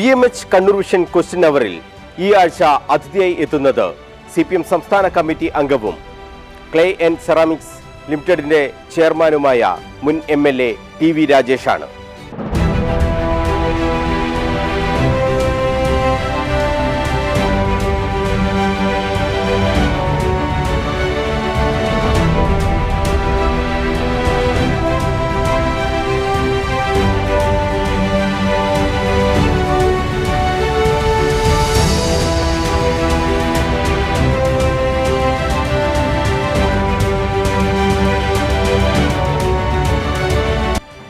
B M H Kannur vision question അവറിൽ ഈ ആഴ്ച അതിഥിയായി എത്തുന്നത് സി പി എം സംസ്ഥാന കമ്മിറ്റി അംഗവും ക്ലേ ആൻഡ് സെറാമിക്സ് ലിമിറ്റഡിന്റെ ചെയർമാനുമായ മുൻ M L A T V രാജേഷാണ്.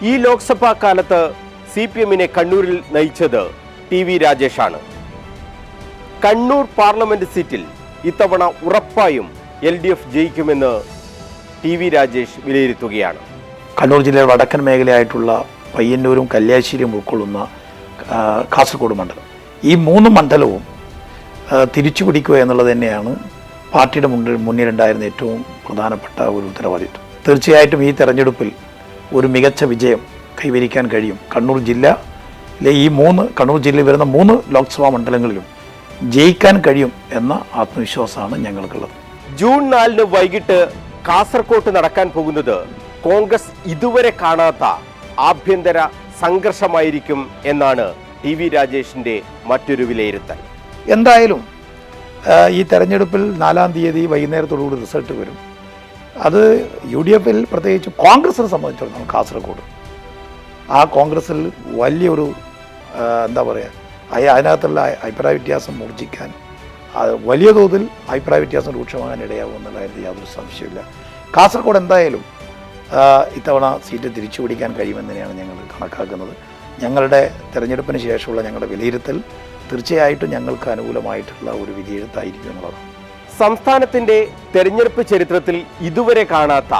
ഈ ലോക്സഭാ കാലത്ത് സി പി എമ്മിനെ കണ്ണൂരിൽ നയിച്ചത് ടി വി രാജേഷാണ്. കണ്ണൂർ പാർലമെന്റ് സീറ്റിൽ ഇത്തവണ ഉറപ്പായും എൽ ഡി എഫ് ജയിക്കുമെന്ന് ടി വി രാജേഷ് വിലയിരുത്തുകയാണ്. കണ്ണൂർ ജില്ലയുടെ വടക്കൻ മേഖലയായിട്ടുള്ള പയ്യന്നൂരും കല്യാശ്ശേരിയും ഉൾക്കൊള്ളുന്ന കാസർഗോഡ് മണ്ഡലം. ഈ മൂന്ന് മണ്ഡലവും തിരിച്ചു പിടിക്കുക എന്നുള്ളത് തന്നെയാണ് പാർട്ടിയുടെ മുന്നിൽ മുന്നിലുണ്ടായിരുന്ന ഏറ്റവും പ്രധാനപ്പെട്ട ഒരു ഉത്തരവാദിത്വം. തീർച്ചയായിട്ടും ഈ തെരഞ്ഞെടുപ്പിൽ ഒരു മികച്ച വിജയം കൈവരിക്കാൻ കഴിയും. കണ്ണൂർ ജില്ലയിലെ ഈ മൂന്ന് കണ്ണൂർ ജില്ലയിൽ വരുന്ന മൂന്ന് ലോക്സഭാ മണ്ഡലങ്ങളിലും ജയിക്കാൻ കഴിയും എന്ന ആത്മവിശ്വാസമാണ് ഞങ്ങൾക്കുള്ളത്. ജൂൺ നാലിന് വൈകിട്ട് കാസർകോട്ട് നടക്കാൻ പോകുന്നത് കോൺഗ്രസ് ഇതുവരെ കാണാത്ത ആഭ്യന്തര സംഘർഷമായിരിക്കും എന്നാണ് ടി വി രാജേഷിന്റെ മറ്റൊരു വിലയിരുത്തൽ. എന്തായാലും ഈ തെരഞ്ഞെടുപ്പിൽ നാലാം തീയതി വൈകുന്നേരത്തോടുകൂടി റിസൾട്ട് വരും. അത് യു ഡി എഫിൽ പ്രത്യേകിച്ച് കോൺഗ്രസിനെ സംബന്ധിച്ചിടത്തോളം കാസർഗോഡ്. ആ കോൺഗ്രസിൽ വലിയൊരു എന്താ പറയുക അതിനകത്തുള്ള അഭിപ്രായ വ്യത്യാസം മൂർജിക്കാൻ വലിയ തോതിൽ അഭിപ്രായ വ്യത്യാസം രൂക്ഷമാകാൻ ഇടയാകും എന്നുള്ളതായിരുന്നു യാതൊരു സംശയമില്ല കാസർഗോഡ് എന്തായാലും ഇത്തവണ സീറ്റ് തിരിച്ചു പിടിക്കാൻ കഴിയുമെന്ന് ഞങ്ങൾ കണക്കാക്കുന്നത്. ഞങ്ങളുടെ തെരഞ്ഞെടുപ്പിന് ശേഷമുള്ള ഞങ്ങളുടെ വിലയിരുത്തൽ തീർച്ചയായിട്ടും ഞങ്ങൾക്ക് അനുകൂലമായിട്ടുള്ള ഒരു വിലയിരുത്തായിരിക്കും എന്നുള്ളതാണ്. സംസ്ഥാനത്തിന്റെ തെരഞ്ഞെടുപ്പ് ചരിത്രത്തിൽ ഇതുവരെ കാണാത്ത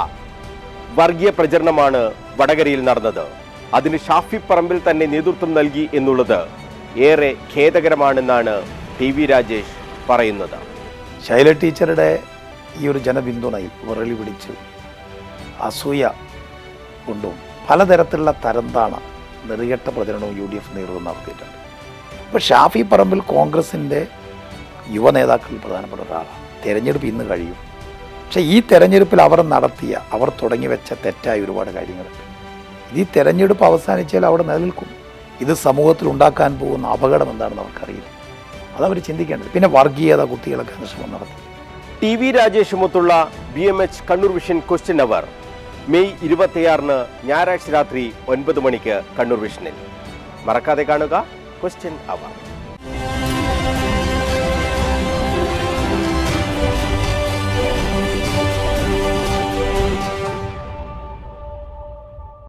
വർഗീയ പ്രചരണമാണ് വടകരയിൽ നടന്നത്. അതിന് ഷാഫി പറമ്പിൽ തന്നെ നേതൃത്വം നൽകി എന്നുള്ളത് ഏറെ ഖേദകരമാണെന്നാണ് ടി വി രാജേഷ് പറയുന്നത്. ശൈല ടീച്ചറുടെ ഈ ഒരു ജനപിന്തുണയിൽ വിറളി പിടിച്ച് അസൂയ കൊണ്ടും പലതരത്തിലുള്ള തരംതാണ നെറുകെട്ട പ്രചരണവും യു ഡി എഫ് നേതൃത്വം നടത്തിയിട്ടുണ്ട്. ഇപ്പോൾ ഷാഫി പറമ്പിൽ കോൺഗ്രസിന്റെ യുവ നേതാക്കളിൽ പ്രധാനപ്പെട്ട ഒരാളാണ്. തെരഞ്ഞെടുപ്പ് ഇന്ന് കഴിയും. പക്ഷേ ഈ തെരഞ്ഞെടുപ്പിൽ അവർ നടത്തിയ അവർ തുടങ്ങി വെച്ച തെറ്റായ ഒരുപാട് കാര്യങ്ങളുണ്ട്. ഇത് ഈ തെരഞ്ഞെടുപ്പ് അവസാനിച്ചാൽ അവിടെ നിലനിൽക്കും. ഇത് സമൂഹത്തിൽ ഉണ്ടാക്കാൻ പോകുന്ന അപകടം എന്താണെന്ന് അവർക്കറിയില്ല. അതവർ ചിന്തിക്കേണ്ടത്. പിന്നെ വർഗീയത കുട്ടികളൊക്കെ ശ്രമം നടത്തി. T V രാജേഷുമൊത്തുള്ള B M H Kannur vision question അവർ. മെയ് ഇരുപത്തിയാറിന് ഞായറാഴ്ച രാത്രി ഒൻപത് മണിക്ക് കണ്ണൂർ വിഷനിൽ. മറക്കാതെ കാണുക ക്വസ്റ്റ്യൻ അവർ.